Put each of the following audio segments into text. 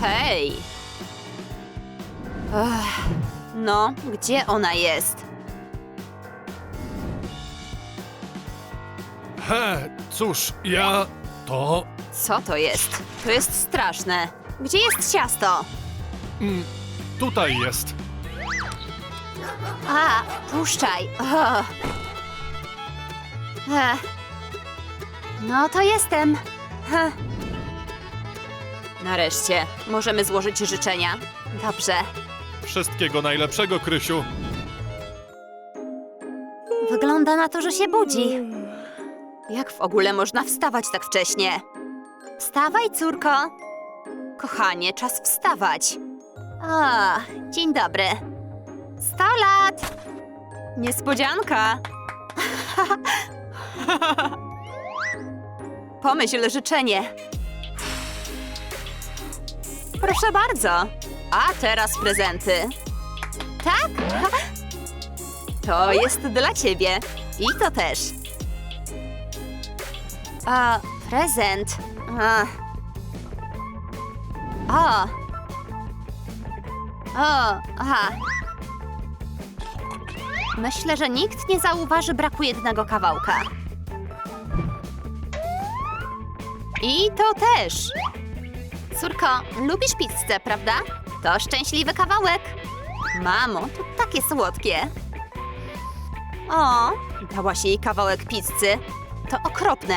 Hej! Ech, no, gdzie ona jest? He, cóż, ja... to... Co to jest? To jest straszne. Gdzie jest ciasto? Mm, tutaj jest. A, puszczaj. O. No to jestem. Heh. Nareszcie możemy złożyć życzenia. Dobrze. Wszystkiego najlepszego, Krysiu. Wygląda na to, że się budzi. Jak w ogóle można wstawać tak wcześnie? Wstawaj, córko. Kochanie, czas wstawać. A, dzień dobry. Sto lat! Niespodzianka! Pomyśl życzenie. Proszę bardzo. A teraz prezenty. Tak? To jest dla ciebie. I to też. A, prezent. A. O. O, aha. Myślę, że nikt nie zauważy braku jednego kawałka. I to też. Córko, lubisz pizzę, prawda? To szczęśliwy kawałek. Mamo, to takie słodkie. O, dałaś jej kawałek pizzy. To okropne.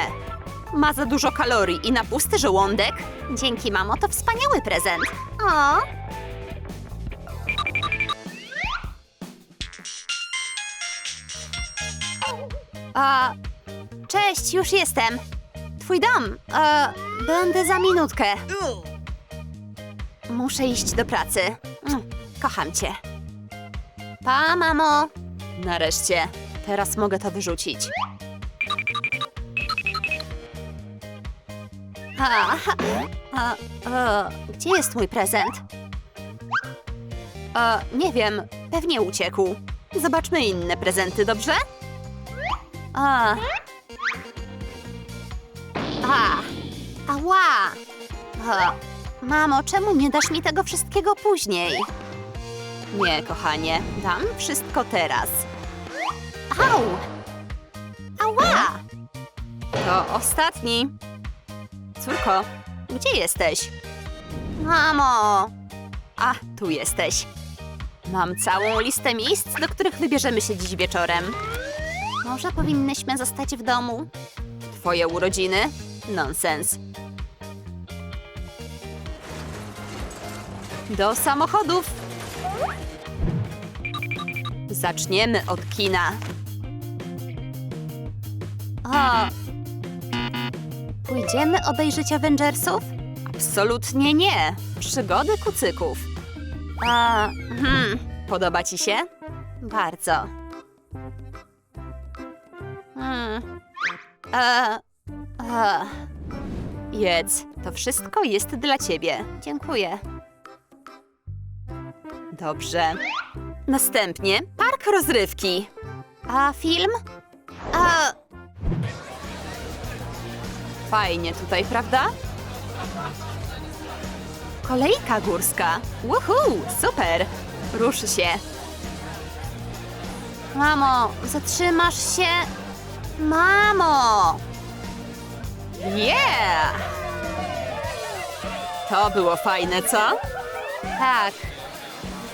Ma za dużo kalorii i na pusty żołądek. Dzięki, mamo, to wspaniały prezent. O. A, cześć, już jestem. Twój dom. E, będę za minutkę. Muszę iść do pracy. Mm, Kocham cię. Pa, mamo. Nareszcie. Teraz mogę to wyrzucić. A, a, a, gdzie jest mój prezent? A, nie wiem, pewnie uciekł. Zobaczmy inne prezenty, dobrze? A. A. Ała. A. Mamo, czemu nie dasz mi tego wszystkiego później? Nie, kochanie, dam wszystko teraz. Au! Ała! To ostatni. Córko, gdzie jesteś? Mamo! A, tu jesteś. Mam całą listę miejsc, do których wybierzemy się dziś wieczorem. Może powinnyśmy zostać w domu? Twoje urodziny? Nonsens. Do samochodów! Zaczniemy od kina. O! Pójdziemy obejrzeć Avengersów? Absolutnie nie. Przygody kucyków. A, hmm, podoba ci się? Bardzo. Hmm. E, e. Jedz, to wszystko jest dla ciebie. Dziękuję. Dobrze. Następnie park rozrywki. A film? A... Fajnie tutaj, prawda? Kolejka górska. Woohoo, super. Ruszy się. Mamo, zatrzymasz się? Mamo! Yeah! To było fajne, co? Tak.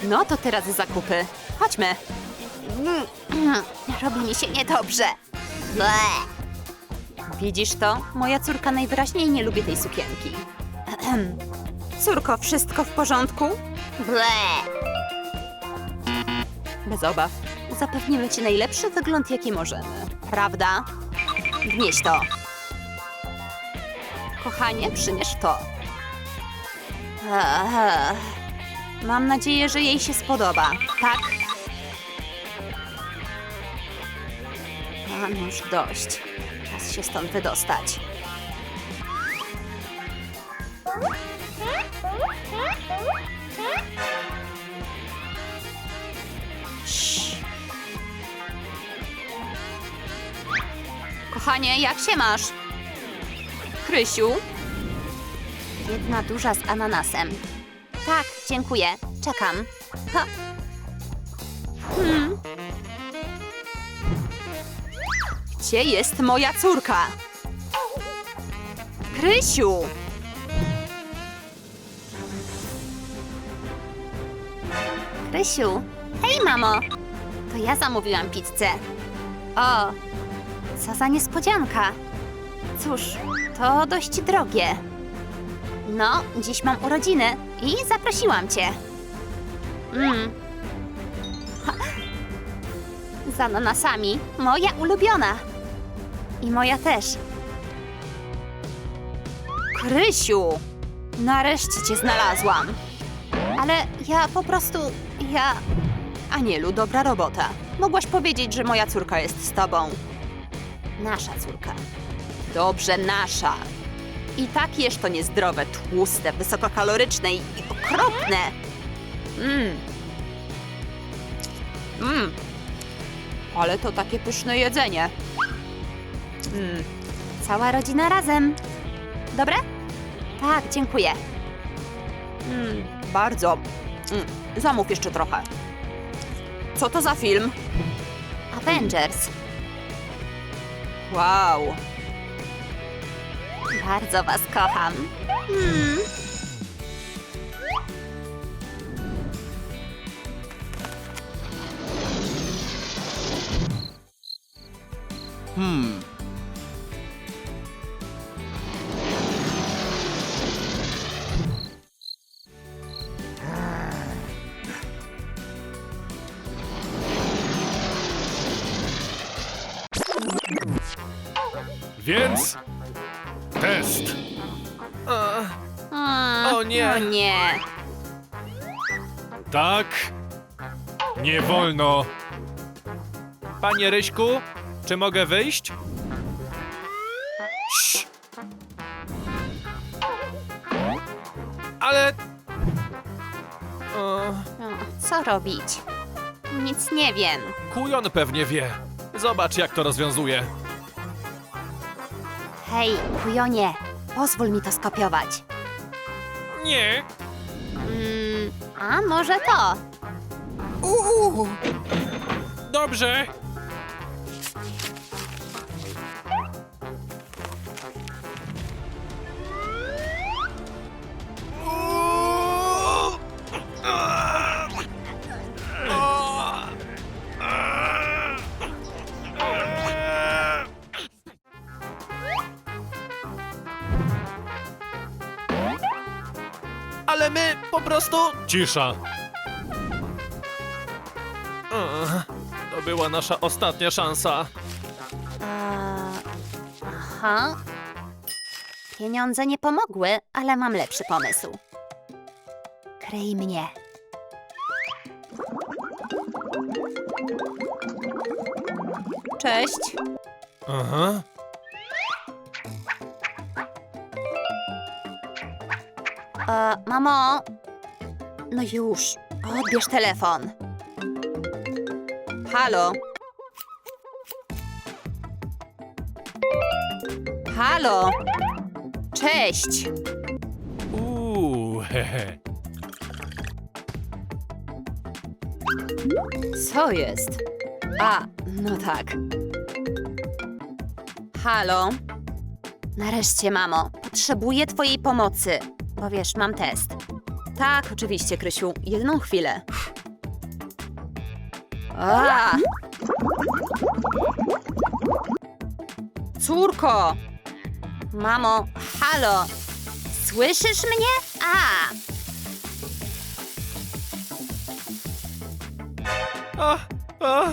No to teraz zakupy. Chodźmy. Robi mi się niedobrze. Ble. Widzisz to? Moja córka najwyraźniej nie lubi tej sukienki. Córko, wszystko w porządku? Ble. Bez obaw. Zapewnimy ci najlepszy wygląd, jaki możemy. Prawda? Wnieś to. Kochanie, przynieś to. Ech. Mam nadzieję, że jej się spodoba. Tak? Mam już dość. Czas się stąd wydostać. Cii. Kochanie, jak się masz? Krysiu? Jedna duża z ananasem. Tak, dziękuję. Czekam. Ha. Hmm. Gdzie jest moja córka? Krysiu! Krysiu! Hej, mamo! To ja zamówiłam pizzę. O, co za niespodzianka. Cóż, to dość drogie. No, dziś mam urodziny i zaprosiłam cię. Mmm. Z ananasami. Moja ulubiona. I moja też. Krysiu! Nareszcie cię znalazłam. Ale ja po prostu... ja... Anielu, dobra robota. Mogłaś powiedzieć, że moja córka jest z tobą. Nasza córka. Dobrze, nasza. I tak jesz to niezdrowe, tłuste, wysokokaloryczne i okropne. Mmm. Mmm. Ale to takie pyszne jedzenie. Mmm. Cała rodzina razem. Dobre? Tak, dziękuję. Mmm, bardzo. Mm, zamów jeszcze trochę. Co to za film? Avengers. Wow. Bardzo was kocham. Hmm. Hmm. Więc test. O nie. O nie. Tak. Nie wolno. Panie Ryśku, czy mogę wyjść? Ale... O, co robić? Nic nie wiem. kujon pewnie wie. Zobacz, jak to rozwiązuje. Hej, kujonie, pozwól mi to skopiować. Nie. Mm, a może to? Uuu. Dobrze. Prostu Cisza. Ugh, To była nasza ostatnia szansa. Eee, aha. Pieniądze nie pomogły, ale mam lepszy pomysł. Kryj mnie. Cześć. Aha. E, mamo. No już, odbierz telefon. Halo. Halo. Cześć. Uuu, hehe. Co jest? A, no tak. Halo? Nareszcie, mamo. Potrzebuję twojej pomocy. Bo wiesz, mam test. Tak, oczywiście, Krysiu. Jedną chwilę. A! Córko! Mamo, halo! Słyszysz mnie? A! A, a.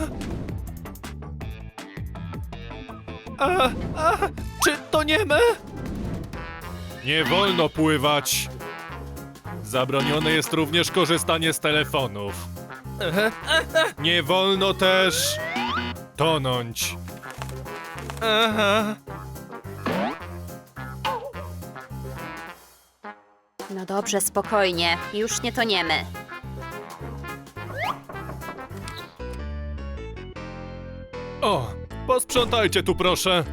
A, a, czy to nie my? Nie wolno pływać. Zabronione jest również korzystanie z telefonów. Aha, Nie wolno też tonąć. aha. No dobrze, spokojnie. Już nie toniemy. O, posprzątajcie tu proszę.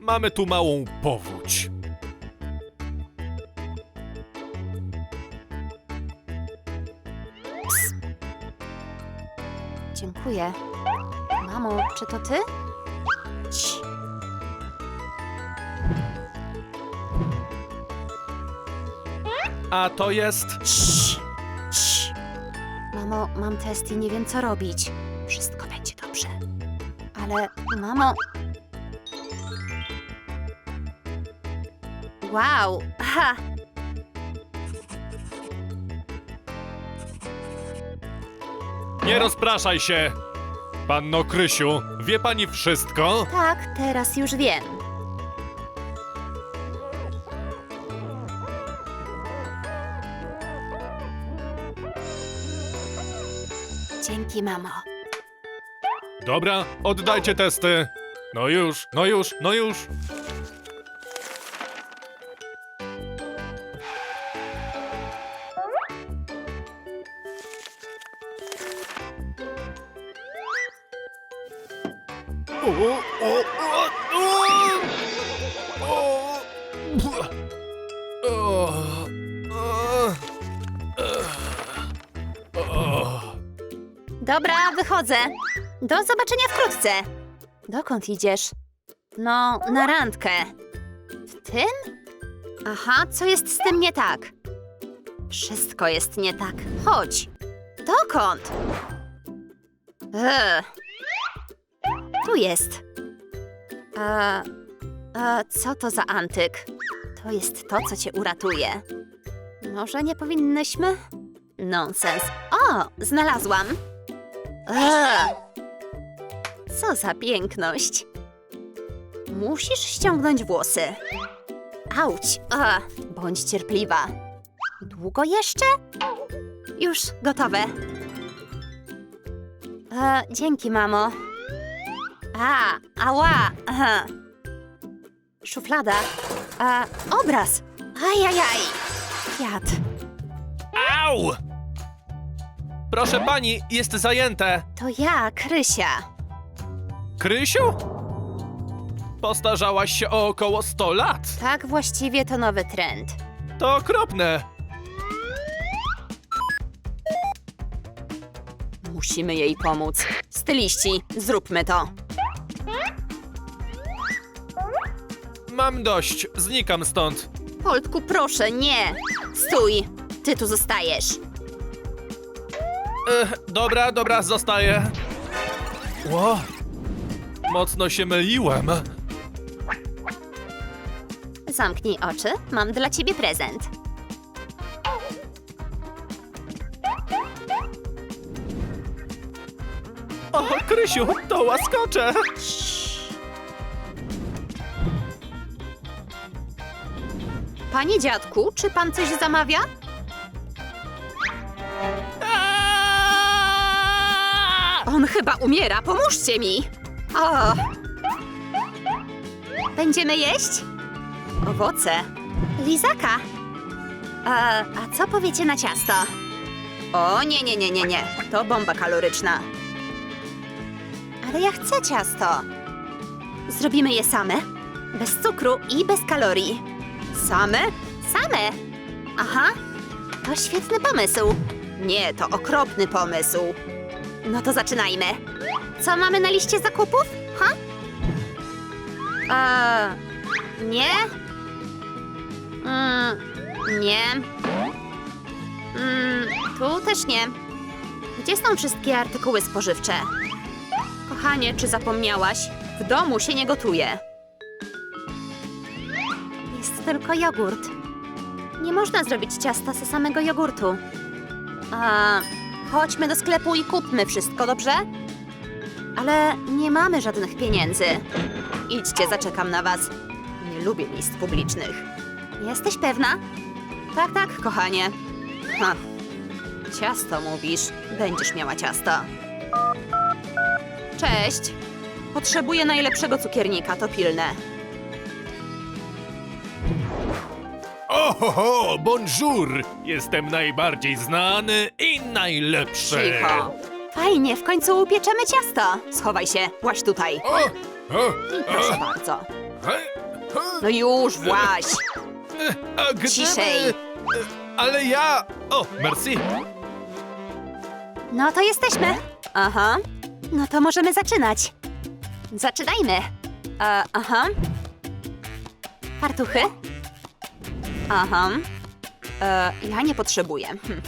Mamy tu małą powódź. Dziękuję. Mamo, czy to ty? Cii. A to jest... Cii. Cii. Mamo, mam test i nie wiem, co robić. Wszystko będzie dobrze. Ale, mamo... Wow, aha. Nie rozpraszaj się! Panno Krysiu, wie pani wszystko? Tak, teraz już wiem. Dzięki, mamo. Dobra, oddajcie testy. No już, no już, no już. Dobra, wychodzę. Do zobaczenia wkrótce. Dokąd idziesz? No, na randkę. W tym? Aha, co jest z tym nie tak? Wszystko jest nie tak. Chodź. Dokąd? Eee. Tu jest. E, e, co to za antyk? To jest to, co cię uratuje. Może nie powinnyśmy? Nonsens. O, znalazłam. Eee. Co za piękność. Musisz ściągnąć włosy. Auć, a, bądź cierpliwa. Długo jeszcze? Już gotowe. E, dzięki, mamo. A, ała. Aha. Szuflada. E, obraz. Ajajaj. Kwiat. Au! Proszę pani, jest zajęte. To ja, Krysia. Krysiu? Postarzałaś się o około 100 lat. Tak, właściwie to nowy trend. To okropne. Musimy jej pomóc. Styliści, zróbmy to. Mam dość, znikam stąd. Poltku, proszę, nie! Stój! Ty tu zostajesz. Dobra, dobra, zostaję. Ło, mocno się myliłem. Zamknij oczy, mam dla ciebie prezent. O, Krysiu, to łaskocze. Panie dziadku, czy pan coś zamawia? On chyba umiera, pomóżcie mi! O! Będziemy jeść? Owoce. Lizaka. A, a co powiecie na ciasto? O, nie, nie, nie, nie, nie. To bomba kaloryczna. Ale ja chcę ciasto. Zrobimy je same. Bez cukru i bez kalorii. Same? Same? Aha, to świetny pomysł. Nie, to okropny pomysł. No to zaczynajmy. Co mamy na liście zakupów? Ha? Eee, nie? Mm, nie. Mm, tu też nie. Gdzie są wszystkie artykuły spożywcze? Kochanie, czy zapomniałaś? W domu się nie gotuje. Tylko jogurt. Nie można zrobić ciasta ze samego jogurtu. A, chodźmy do sklepu i kupmy wszystko, dobrze? Ale nie mamy żadnych pieniędzy. Idźcie, zaczekam na was. Nie lubię miejsc publicznych. Jesteś pewna? Tak, tak, kochanie. Ha. Ciasto mówisz. Będziesz miała ciasto. Cześć. Potrzebuję najlepszego cukiernika, to pilne. Ohoho, bonjour! Jestem najbardziej znany i najlepszy. Cicho. Fajnie, w końcu upieczemy ciasto. Schowaj się, właź tutaj. O, o, I proszę bardzo. he, he, No już, właź. a gdyby... Ciszej. Ale ja... O, merci. No to jesteśmy. Aha. No to możemy zaczynać. Zaczynajmy. E, aha. Fartuchy? Aha. E, ja nie potrzebuję. Hm.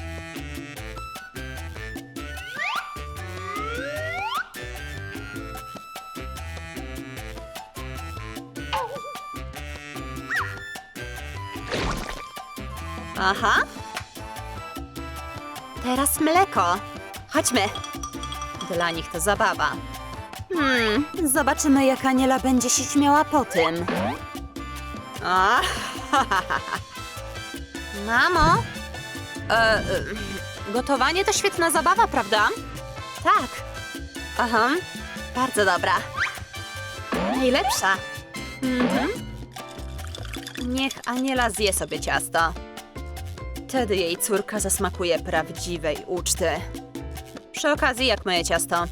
Aha. Teraz mleko. Chodźmy. Dla nich to zabawa. Hmm, zobaczymy, jak Aniela będzie się śmiała po tym. A, Mamo? E, e, gotowanie to świetna zabawa, prawda? Tak. Aha, bardzo dobra. Najlepsza. Mhm. Niech Aniela zje sobie ciasto. Wtedy jej córka zasmakuje prawdziwej uczty. Przy okazji, jak moje ciasto?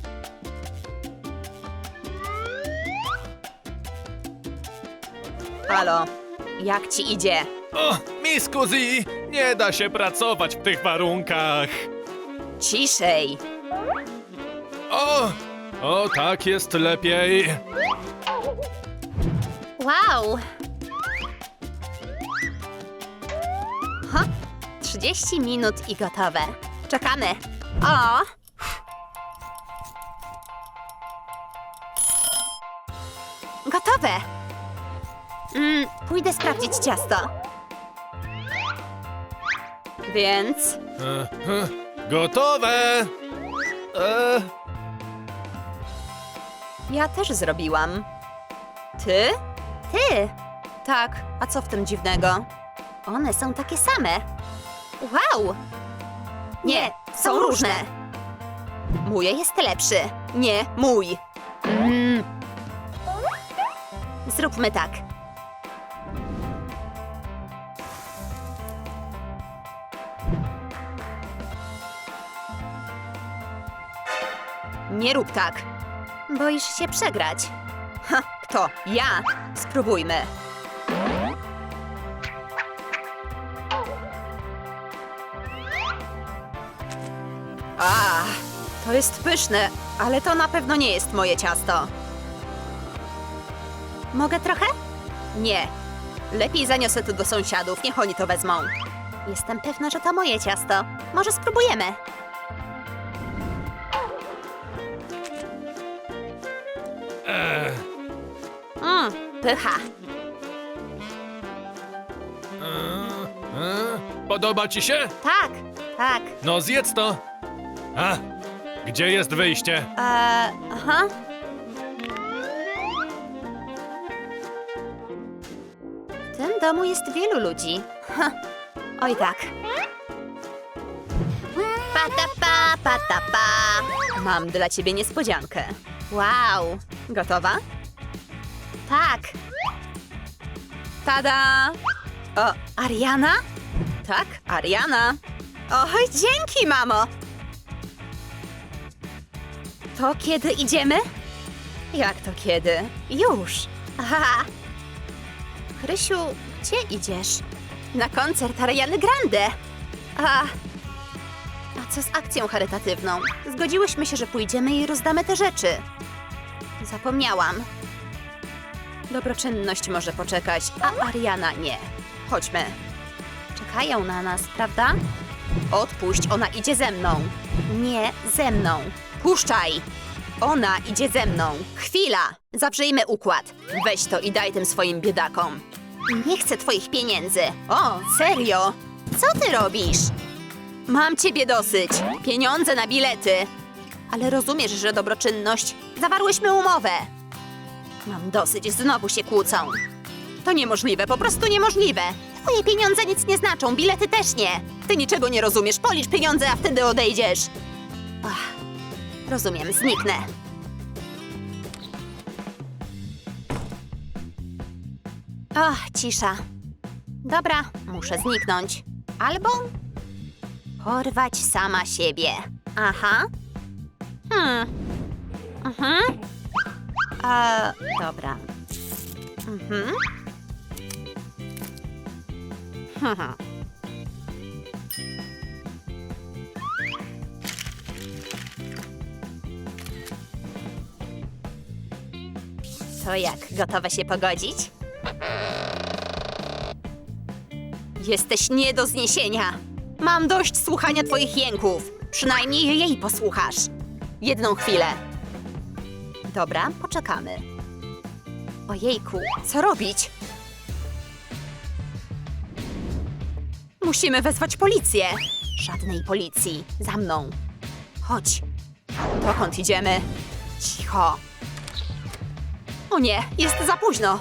Halo, jak ci idzie? O, Miss Kuzi, nie da się pracować w tych warunkach. Ciszej. O, o, tak jest lepiej. Wow. Ha, 30 minut i gotowe. Czekamy. O! Gotowe. Mm, pójdę sprawdzić ciasto. Więc E, e, gotowe. E, ja też zrobiłam. Ty? Ty? Tak, a co w tym dziwnego? One są takie same. Wow! Nie, są różne. Mój jest lepszy. Nie, mój. Mm. Zróbmy tak. Nie rób tak. Boisz się przegrać. Ha, kto? Ja? Spróbujmy. A, to jest pyszne, ale to na pewno nie jest moje ciasto. Mogę trochę? Nie. Lepiej zaniosę to do sąsiadów, niech oni to wezmą. Jestem pewna, że to moje ciasto. Może spróbujemy. Pycha. e, e, podoba ci się? Tak, tak. No zjedz to. A, gdzie jest wyjście? Eee, aha. W tym domu jest wielu ludzi. Ha. Oj tak. Patapa, patapa. Mam dla ciebie niespodziankę. Wow. Gotowa? Tak. Tada! O, Ariana? Tak, Ariana. Oj, dzięki, mamo. To kiedy idziemy? Jak to kiedy? Już. Aha. Krysiu, gdzie idziesz? Na koncert Ariany Grande. A, a co z akcją charytatywną? Zgodziłyśmy się, że pójdziemy i rozdamy te rzeczy. Zapomniałam. Dobroczynność może poczekać, a Ariana nie. Chodźmy. Czekają na nas, prawda? Odpuść, ona idzie ze mną. Nie ze mną. Puszczaj! Ona idzie ze mną. Chwila! Zawrzyjmy układ. Weź to i daj tym swoim biedakom. Nie chcę twoich pieniędzy. O, serio? Co ty robisz? Mam ciebie dosyć. Pieniądze na bilety. Ale rozumiesz, że dobroczynność? Zawarłyśmy umowę. Mam dosyć, znowu się kłócą. To niemożliwe, po prostu niemożliwe. Twoje pieniądze nic nie znaczą, bilety też nie. Ty niczego nie rozumiesz, policz pieniądze, a wtedy odejdziesz. Ach, rozumiem, zniknę. Ach, cisza. Dobra, muszę zniknąć. Albo porwać sama siebie. Aha. Hmm. Mhm. A, dobra. Mhm. Haha. To jak, gotowe się pogodzić? Jesteś nie do zniesienia. Mam dość słuchania twoich jęków. Przynajmniej jej posłuchasz. Jedną chwilę. Dobra, poczekamy. Ojejku, co robić? Musimy wezwać policję. Żadnej policji. Za mną. Chodź. Dokąd idziemy? Cicho. O nie, jest za późno.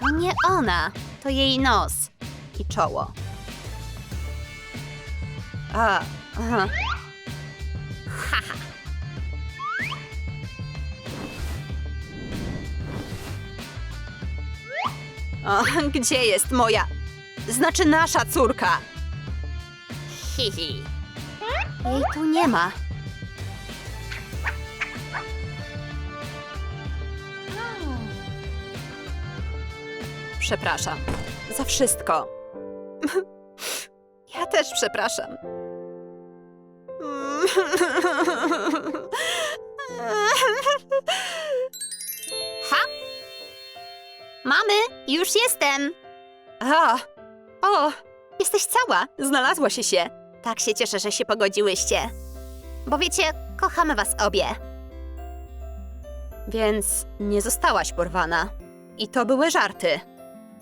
To nie ona, to jej nos i czoło. A, aha. Haha. O, gdzie jest moja, znaczy nasza córka? Hihi. Jej tu nie ma. Przepraszam. Za wszystko. Ja też przepraszam. Ha? Mamy, już jestem. A, o, jesteś cała. Znalazłaś się. Tak się cieszę, że się pogodziłyście. Bo wiecie, kochamy was obie. Więc nie zostałaś porwana. I to były żarty.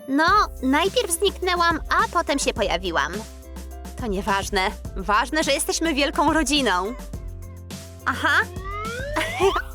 No, najpierw zniknęłam, a potem się pojawiłam. To nieważne. Ważne, że jesteśmy wielką rodziną. Aha.